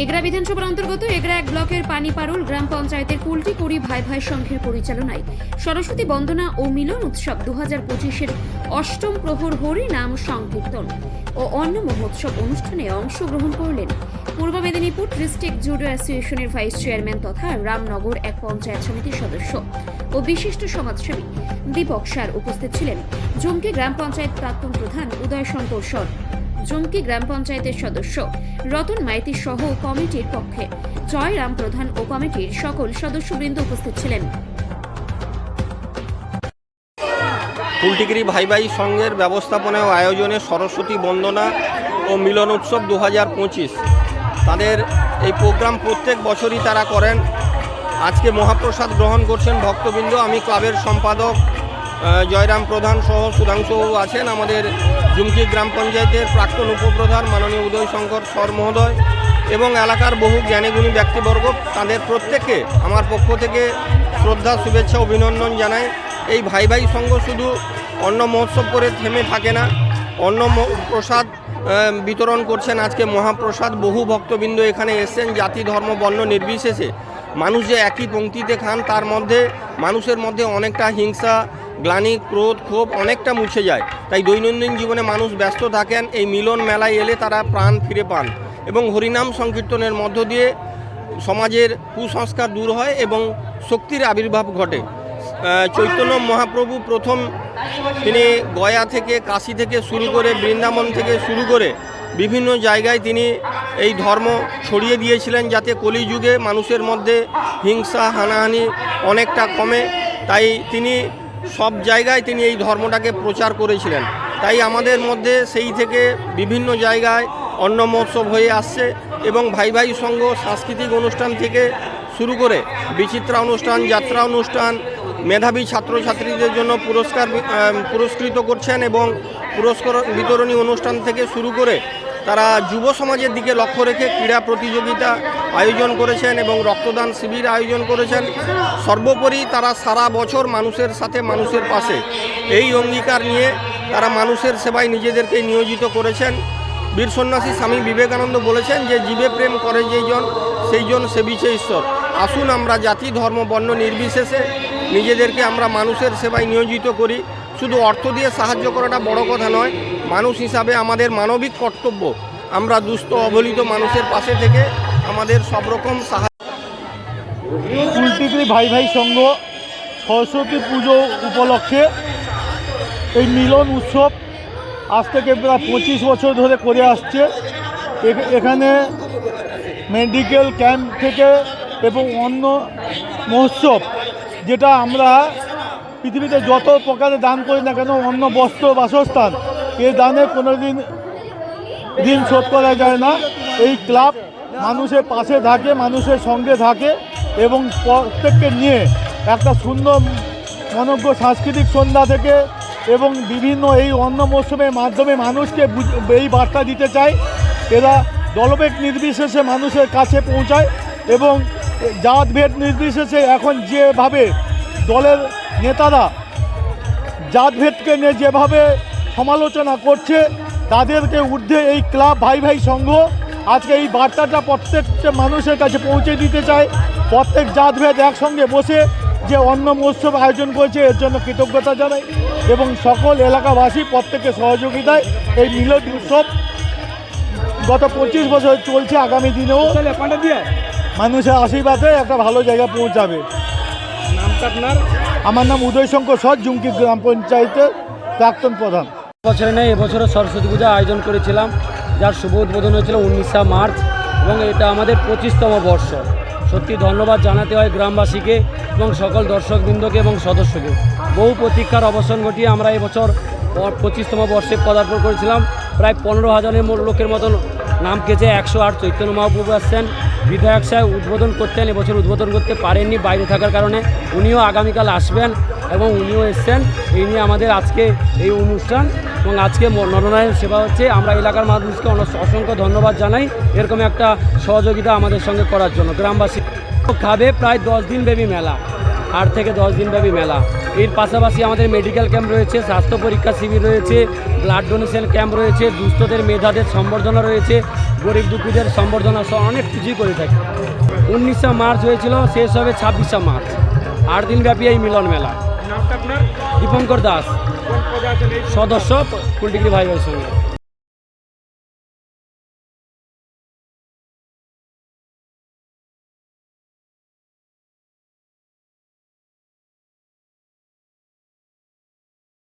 এগরা বিধানসভার অন্তর্গত এগরা এক ব্লকের পানিপারুল গ্রাম পঞ্চায়েতের কুলটি কুড়ি ভাই ভাই সংঘের পরিচালনায়। সরস্বতী বন্দনা ও মিলন উৎসব দু হাজার পঁচিশের অষ্টম প্রহর হরি নাম সংকীর্তন ও অন্য মহোৎসব অনুষ্ঠানে অংশগ্রহণ করলেন পূর্ব মেদিনীপুর ডিস্ট্রিক্ট জুডো অ্যাসোসিয়েশনের ভাইস চেয়ারম্যান তথা রামনগর এক পঞ্চায়েত সমিতির সদস্য ও বিশিষ্ট সমাজসেবী দীপক সার উপস্থিত ছিলেন। জুমকি গ্রাম পঞ্চায়েত প্রাক্তন প্রধান উদয় শঙ্কর সর। জুমকি গ্রাম পঞ্চায়েতের সদস্য রতন মাইতি সহ কমিটির পক্ষে জয়রাম প্রধান ও কমিটির সকল সদস্যবৃন্দ উপস্থিত ছিলেন। ফুলটিগিরি ভাই ভাই সংঘের ব্যবস্থাপনা ও আয়োজনে সরস্বতী বন্দনা ও মিলন উৎসব দু হাজার পঁচিশ। তাদের এই প্রোগ্রাম প্রত্যেক বছরই তারা করেন। আজকে মহাপ্রসাদ গ্রহণ করছেন ভক্তবৃন্দ। আমি ক্লাবের সম্পাদক জয়রাম প্রধান সহ সুধাংশুবাবু আছেন আমাদের জুমকি গ্রাম পঞ্চায়েতের প্রাক্তন উপপ্রধান মাননীয় উদয় শঙ্কর সর মহোদয় এবং এলাকার বহু জ্ঞানীগুণী ব্যক্তিবর্গ, তাদের প্রত্যেককে আমার পক্ষ থেকে শ্রদ্ধা, শুভেচ্ছা, অভিনন্দন জানাই। এই ভাই ভাই সঙ্গ শুধু অন্ন মহোৎসব করে থেমে থাকে না, অন্ন প্রসাদ বিতরণ করছেন আজকে মহাপ্রসাদ। বহু ভক্তবৃন্দ এখানে এসেছেন, জাতি, ধর্ম, বর্ণ নির্বিশেষে। মানুষ যে একই পংক্তিতে খান, তার মধ্যে, মানুষের মধ্যে অনেকটা হিংসা গ্লানি ক্রোধ ক্ষোভ অনেকটা মুছে যায়। তাই দৈনন্দিন জীবনে মানুষ ব্যস্ত থাকেন, এই মিলন মেলায় এলে তারা প্রাণ ফিরে পান এবং হরিনাম সংকীর্তনের মধ্য দিয়ে সমাজের কুসংস্কার দূর হয় এবং শক্তির আবির্ভাব ঘটে। চৈতন্য মহাপ্রভু প্রথম তিনি গয়া থেকে কাশি থেকে শুরু করে বৃন্দাবন থেকে শুরু করে বিভিন্ন জায়গায় তিনি এই ধর্ম ছড়িয়ে দিয়েছিলেন যাতে কলিযুগে মানুষের মধ্যে হিংসা, হানাহানি অনেকটা কমে। তাই তিনি সব জায়গায় তিনি এই ধর্মটাকে প্রচার করেছিলেন। তাই আমাদের মধ্যে সেই থেকে বিভিন্ন জায়গায় অন্ন মহোৎসব হয়ে আসছে এবং ভাই ভাই সংঘ সাংস্কৃতিক অনুষ্ঠান থেকে শুরু করে বিচিত্রা অনুষ্ঠান, যাত্রা অনুষ্ঠান মেধাবী ছাত্রছাত্রীদের জন্য পুরস্কার পুরস্কৃত করছেন এবং পুরস্কার বিতরণী অনুষ্ঠান থেকে শুরু করে তারা যুব সমাজের দিকে লক্ষ্য রেখে ক্রীড়া প্রতিযোগিতা আয়োজন করেছেন এবং রক্তদান শিবির আয়োজন করেছেন। সর্বোপরি তারা সারা বছর মানুষের সাথে মানুষের পাশে। এই অঙ্গীকার নিয়ে তারা মানুষের সেবায় নিজেদেরকে নিয়োজিত করেছেন। বীর সন্ন্যাসী স্বামী বিবেকানন্দ বলেছেন যে, জীবে প্রেম করে যেইজন সেইজন সেবিছে ঈশ্বর। আসুন আমরা জাতি, ধর্ম, বর্ণ নির্বিশেষে নিজেদেরকে আমরা মানুষের সেবায় নিয়োজিত করি। শুধু অর্থ দিয়ে সাহায্য করাটা বড় কথা নয়, মানুষ হিসাবে আমাদের মানবিক কর্তব্য। আমরা দুস্থ, অবহেলিত মানুষের পাশে থেকে আমাদের সব রকম সাহায্য ভাই ভাই সংঘ সরস্বতী পুজো উপলক্ষে এই মিলন উৎসব আজ থেকে প্রায় পঁচিশ বছর ধরে করে আসছে। এখ- এখানে মেডিকেল ক্যাম্প থেকে এবং অন্য মহোৎসব যেটা আমরা পৃথিবীতে যত প্রকারে দান করি না কেন, অন্য বস্ত্র, বাসস্থান, এ দানে কোনো দিন শোধ করা যায় না। এই ক্লাব মানুষের পাশে থাকে, মানুষের সঙ্গে থাকে এবং প্রত্যেককে নিয়ে একটা সুন্দর মনজ্ঞ সাংস্কৃতিক সন্ধ্যা থেকে এবং বিভিন্ন এই অন্ন মৌসুমের মাধ্যমে মানুষকে এই বার্তা দিতে চায়। এরা দলবেগ নির্বিশেষে মানুষের কাছে পৌঁছায় এবং জাত ভেদ নির্বিশেষে এখন যেভাবে দলের নেতারা জাতভেদকে নিয়ে যেভাবে সমালোচনা করছে, তাদেরকে ঊর্ধ্বে এই ক্লাব ভাই ভাই সংঘ আজকে এই বার্তাটা প্রত্যেকটা মানুষের কাছে পৌঁছে দিতে চায়। প্রত্যেক জাতভেদ একসঙ্গে বসে যে অন্ন মহোৎসব আয়োজন করেছে, এর জন্য কৃতজ্ঞতা জানাই এবং সকল এলাকাবাসী প্রত্যেকের সহযোগিতায় এই মিলন উৎসব গত পঁচিশ বছর চলছে আগামী দিনেও। মানুষের আশীর্বাদে একটা ভালো জায়গায় পৌঁছাবে। নামটা আপনার? আমার নাম উদয় শঙ্কর সর জুমকি গ্রাম পঞ্চায়েতের প্রাক্তন প্রধান। বছরে নেই এবছরও সরস্বতী পূজা আয়োজন করেছিলাম। যার শুভ উদ্বোধন হয়েছিল উনিশা মার্চ এবং এটা আমাদের পঁচিশতম বর্ষ। সত্যি ধন্যবাদ জানাতে হয় গ্রামবাসীকে এবং সকল দর্শকবৃন্দকে এবং সদস্যকে। বহু প্রতীক্ষার অবসান ঘটিয়ে আমরা এবছর পঁচিশতম বর্ষে পদার্পণ করেছিলাম। প্রায় পনেরো হাজারের লোকের মতন নাম কেছে একশো আট চৈতন্য মহাপ্রভু আসছেন। বিধায়ক সাহেব উদ্বোধন করতেন এবছর উদ্বোধন করতে পারেননি, বাইরে থাকার কারণে। উনিও আগামীকাল আসবেন এবং উনিও এসছেন। এই নিয়ে আমাদের আজকে এই অনুষ্ঠান এবং আজকে নরনারায়ণ সেবা হচ্ছে। আমরা এলাকার মানুষকে অসংখ্য ধন্যবাদ জানাই। এরকম একটা সহযোগিতা আমাদের সঙ্গে করার জন্য। গ্রামবাসী খাবে প্রায় দশ দিন ব্যাপী মেলা। আট থেকে দশ দিনব্যাপী মেলা। এর পাশাপাশি আমাদের মেডিকেল ক্যাম্প রয়েছে স্বাস্থ্য পরীক্ষা শিবির রয়েছে ব্লাড ডোনেশন ক্যাম্প রয়েছে দুস্থদের মেধাদের সম্বর্ধনা রয়েছে গরিব দুঃখীদের সম্বর্ধনা সহ অনেক কিছুই করে থাকি। উনিশে মার্চ হয়েছিল শেষ হবে ছাব্বিশে মার্চ। আট দিনব্যাপী এই মিলন মেলা। দীপঙ্কর দাস। সদস্য ভাই ভাইয়ের সঙ্গে।